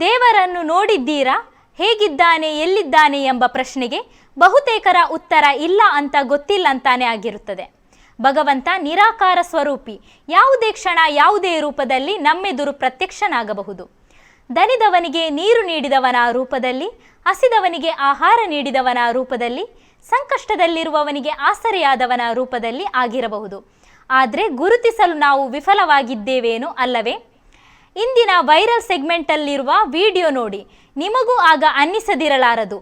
ದೇವರನ್ನು ನೋಡಿದ್ದೀರಾ? ಹೇಗಿದ್ದಾನೆ, ಎಲ್ಲಿದ್ದಾನೆ ಎಂಬ ಪ್ರಶ್ನೆಗೆ ಬಹುತೇಕರ ಉತ್ತರ ಇಲ್ಲ ಅಂತ ಗೊತ್ತಿಲ್ಲ ಅಂತಾನೆ ಆಗಿರುತ್ತದೆ. ಭಗವಂತ ನಿರಾಕಾರ ಸ್ವರೂಪಿ, ಯಾವುದೇ ಕ್ಷಣ ಯಾವುದೇ ರೂಪದಲ್ಲಿ ನಮ್ಮೆದುರು ಪ್ರತ್ಯಕ್ಷನಾಗಬಹುದು. ದನಿದವನಿಗೆ ನೀರು ನೀಡಿದವನ ರೂಪದಲ್ಲಿ, ಹಸಿದವನಿಗೆ ಆಹಾರ ನೀಡಿದವನ ರೂಪದಲ್ಲಿ, ಸಂಕಷ್ಟದಲ್ಲಿರುವವನಿಗೆ ಆಸರೆಯಾದವನ ರೂಪದಲ್ಲಿ ಆಗಿರಬಹುದು. ಆದರೆ ಗುರುತಿಸಲು ನಾವು ವಿಫಲವಾಗಿದ್ದೇವೇನೋ ಅಲ್ಲವೇ? ಇಂದಿನ ವೈರಲ್ ಸೆಗ್ಮೆಂಟಲ್ಲಿರುವ ವಿಡಿಯೋ ನೋಡಿ. ನಿಮಗೂ ಆಗ ಅನ್ನಿಸದಿರಲಾರದು.